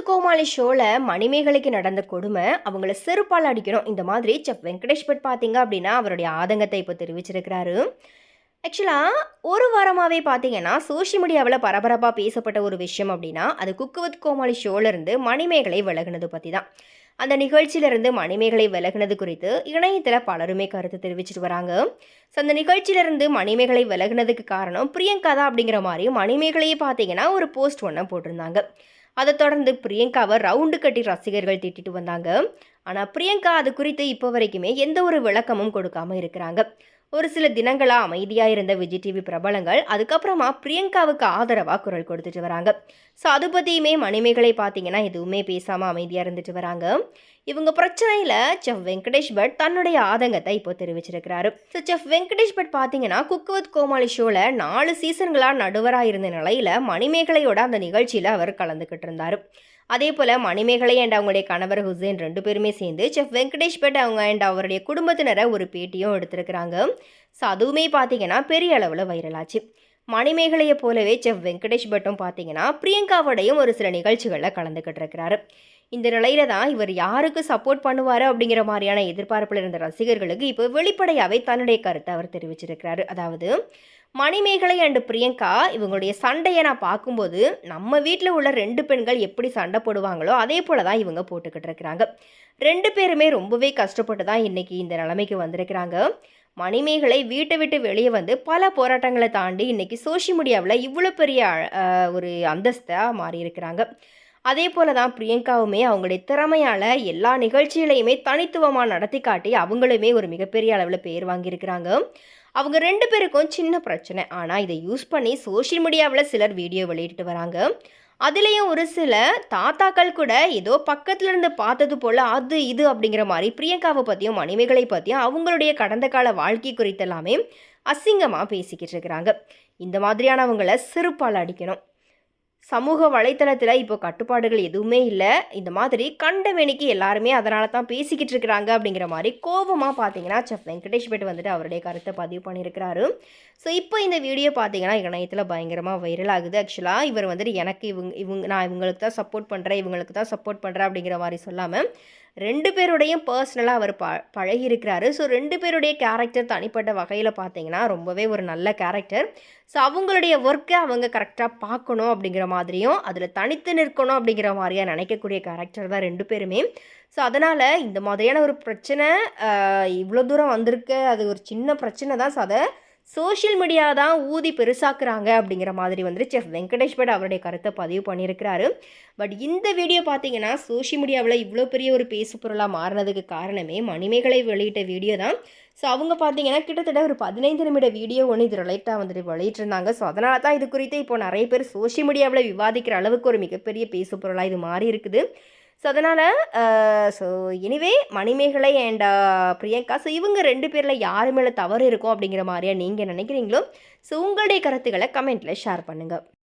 With கோமாளி ஷோவில் மணிமேகலைக்கு நடந்த கொடுமை அவங்கள செருப்பால் அடிக்கணும். இந்த மாதிரி செப் வெங்கடேஷ் பட் பார்த்தீங்க அப்படின்னா அவருடைய ஆதங்கத்தை இப்போ தெரிவிச்சிருக்கிறாரு. ஆக்சுவலாக ஒரு வாரமாகவே பார்த்தீங்கன்னா சோஷியல் மீடியாவில் பரபரப்பாக பேசப்பட்ட ஒரு விஷயம் அப்படின்னா அது குக்கு வித் கோமாளி ஷோலேருந்து மணிமேகலை விலகுனது பற்றி தான் அந்த நிகழ்ச்சியிலிருந்து மணிமேகலை விலகுனது குறித்து இணையத்தில் பலருமே கருத்து தெரிவிச்சிட்டு வராங்க. ஸோ அந்த நிகழ்ச்சியிலிருந்து மணிமேகலை விலகுனதுக்கு காரணம் பிரியங்கா தான் அப்படிங்கிற மாதிரி மணிமேகலையே பார்த்தீங்கன்னா ஒரு போஸ்ட் ஒன்று போட்டிருந்தாங்க. அதை தொடர்ந்து பிரியங்காவை ரவுண்டு கட்டி ரசிகர்கள் திட்டிட்டு வந்தாங்க. ஆனால் பிரியங்கா அது குறித்து இப்போ வரைக்குமே எந்த ஒரு விளக்கமும் கொடுக்காம இருக்கிறாங்க. ஒரு சில தினங்களாக அமைதியாக இருந்த விஜய் டிவி பிரபலங்கள் அதுக்கப்புறமா பிரியங்காவுக்கு ஆதரவாக குரல் கொடுத்துட்டு வராங்க. ஸோ அது பற்றியுமே மணிமேகலை பார்த்தீங்கன்னா எதுவுமே பேசாமல் அமைதியாக இருந்துட்டு வராங்க. இவங்க பிரச்சனையில் செஃப் வெங்கடேஷ் பட் தன்னுடைய ஆதங்கத்தை இப்போ தெரிவிச்சிருக்கிறாரு. ஸோ செஃப் வெங்கடேஷ் பட் பார்த்தீங்கன்னா குக் வித் கோமாளி ஷோவில் நாலு சீசன்களாக நடுவராக இருந்த நிலையில் மணிமேகலையோட அந்த நிகழ்ச்சியில் அவர் கலந்துக்கிட்டு இருந்தார். அதே போல் மணிமேகலை அண்ட் அவங்களுடைய கணவர் ஹுசேன் ரெண்டு பேருமே சேர்ந்து செஃப் வெங்கடேஷ் பட் அவங்க அண்ட் அவருடைய குடும்பத்தினரை ஒரு பேட்டியும் எடுத்திருக்கிறாங்க. ஸோ அதுவுமே பார்த்தீங்கன்னா பெரிய அளவில் வைரலாச்சு மணிமேகலையை போலவே செஃப் வெங்கடேஷ் பட்டும் பார்த்தீங்கன்னா பிரியங்காவோடையும் ஒரு சில நிகழ்ச்சிகளில் கலந்துக்கிட்டு இருக்கிறாரு. இந்த நிலையில தான் இவர் யாருக்கு சப்போர்ட் பண்ணுவார் அப்படிங்கிற மாதிரியான எதிர்பார்ப்பில் இருந்த ரசிகர்களுக்கு இப்போ வெளிப்படையாகவே தன்னுடைய கருத்தை அவர் தெரிவிச்சிருக்கிறாரு. அதாவது மணிமேகலை அண்டு பிரியங்கா இவங்களுடைய சண்டையை நான் பார்க்கும்போது நம்ம வீட்டில் உள்ள ரெண்டு பெண்கள் எப்படி சண்டை போடுவாங்களோ அதே போல தான் இவங்க போட்டுக்கிட்டு இருக்கிறாங்க. ரெண்டு பேருமே ரொம்பவே கஷ்டப்பட்டு தான் இன்றைக்கி இந்த நிலைமைக்கு வந்திருக்கிறாங்க. மணிமேகலை வீட்டை விட்டு வெளியே வந்து பல போராட்டங்களை தாண்டி இன்றைக்கி சோஷியல் மீடியாவில் இவ்வளோ பெரிய ஒரு அந்தஸ்தாக மாறி இருக்கிறாங்க அதே போல தான் பிரியங்காவுமே அவங்களுடைய திறமையால் எல்லா நிகழ்ச்சிகளையுமே தனித்துவமாக நடத்தி காட்டி அவங்களுமே ஒரு மிகப்பெரிய அளவில் பேர் வாங்கியிருக்கிறாங்க. அவங்க ரெண்டு பேருக்கும் சின்ன பிரச்சனை. ஆனால் இதை யூஸ் பண்ணி சோஷியல் மீடியாவில் சிலர் வீடியோ வெளியிட்டு வராங்க. அதுலேயும் ஒரு சில தாத்தாக்கள் கூட ஏதோ பக்கத்துல இருந்து பார்த்தது போல் அது இது அப்படிங்கிற மாதிரி பிரியங்காவை பற்றியும் மனைவிகளை பற்றியும் அவங்களுடைய கடந்த கால வாழ்க்கை குறித்தெல்லாமே அசிங்கமாக பேசிக்கிட்டு இருக்கிறாங்க. இந்த மாதிரியானவங்களை சிறுப்பால் அடிக்கணும். சமூக வலைத்தளத்தில் இப்போ கட்டுப்பாடுகள் எதுவுமே இல்லை. இந்த மாதிரி கண்டவெனிக்கு எல்லாருமே அதனால தான் பேசிக்கிட்டு இருக்கிறாங்க அப்படிங்கிற மாதிரி கோபமாக பார்த்தீங்கன்னா செஃப் வெங்கடேஷ் பேட் வந்துட்டு அவருடைய கருத்தை பதிவு பண்ணியிருக்கிறாரு. ஸோ இப்போ இந்த வீடியோ பார்த்தீங்கன்னா இணையத்தில் பயங்கரமாக வைரல் ஆகுது. ஆக்சுவலாக இவர் வந்துட்டு எனக்கு இவங்க இவங்க நான் இவங்களுக்கு தான் சப்போர்ட் பண்ணுறேன் இவங்களுக்கு தான் சப்போர்ட் பண்ணுறேன் அப்படிங்கிற மாதிரி சொல்லாமல் ரெண்டு பேருடையும் பர்சனலாக அவர் ப பழகியிருக்கிறாரு. ஸோ ரெண்டு பேருடைய கேரக்டர் தனிப்பட்ட வகையில் பார்த்தீங்கன்னா ரொம்பவே ஒரு நல்ல கேரக்டர் ஸோ அவங்களுடைய ஒர்க்கை அவங்க கரெக்டாக பார்க்கணும் அப்படிங்கிற மாதிரியும் அதில் தனித்து நிற்கணும் அப்படிங்கிற மாதிரியாக நினைக்கக்கூடிய கேரக்டர் தான் ரெண்டு பேருமே. ஸோ அதனால் இந்த மாதிரியான ஒரு பிரச்சனை இவ்வளோ தூரம் வந்திருக்கு. அது ஒரு சின்ன பிரச்சனை தான். ஸோ அதை சோஷியல் மீடியா தான் ஊதி பெருசாக்குறாங்க அப்படிங்கிற மாதிரி வந்து செஃப் வெங்கடேஷ் பட் அவருடைய கருத்தை பதிவு பண்ணியிருக்கிறாரு. பட் இந்த வீடியோ பார்த்தீங்கன்னா சோஷியல் மீடியாவில் இவ்வளோ பெரிய ஒரு பேசு பொருளாக மாறினதுக்கு காரணமே மணிமேகலை வெளியிட்ட வீடியோ தான். ஸோ அவங்க பார்த்தீங்கன்னா கிட்டத்தட்ட ஒரு பதினைந்து நிமிட வீடியோ ஒன்று இது ரிலேட்டாக வந்துட்டு வெளியிட்டிருந்தாங்க. ஸோ அதனால தான் இது குறித்து இப்போ நிறைய பேர் சோஷியல் மீடியாவில் விவாதிக்கிற அளவுக்கு ஒரு மிகப்பெரிய பேசு பொருளாக இது மாறி இருக்குது. ஸோ அதனால் so anyway Manimegalai and uh, Priyanka so இவங்க ரெண்டு பேரில் யார் மேலே தவறு இருக்கும் அப்படிங்கிற மாதிரியா நீங்கள் நினைக்கிறீங்களோ ஸோ உங்களுடைய கருத்துக்களை கமெண்ட்டில் ஷேர் பண்ணுங்கள்